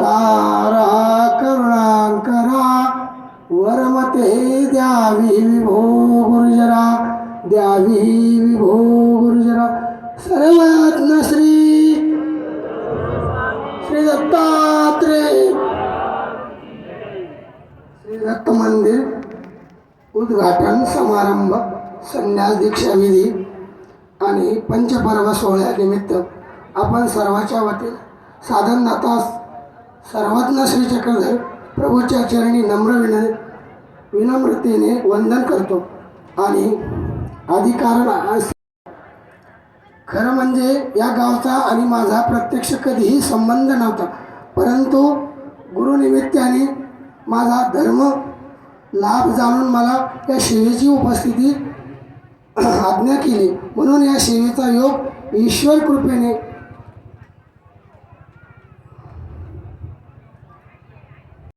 तारा करुणांकरा वरमते द्यावी विभो गुरुजरा द्यावी विभो गुरुजरा. सर्वात्म श्री श्री दत्तात्रे श्री दत्त मंदिर उद्घाटन समारंभ संन्यास दीक्षा विधी आणि पंचपर्व सोहळ्यानिमित्त आपण सर्वाच्या वतीने साधनदाता सर्वज्ञ श्री चक्रधर प्रभूच्या चरणी नम्र विन विनम्रतेने वंदन करतो आणि अधिकारण खरं म्हणजे या गावचा आणि माझा प्रत्यक्ष कधीही संबंध नव्हता. परंतु गुरुनिमित्ताने माझा धर्म लाभ जाणून मला या सेवेची उपस्थिती आज्ञा केली. म्हणून या सेवेचा योग ईश्वर कृपेने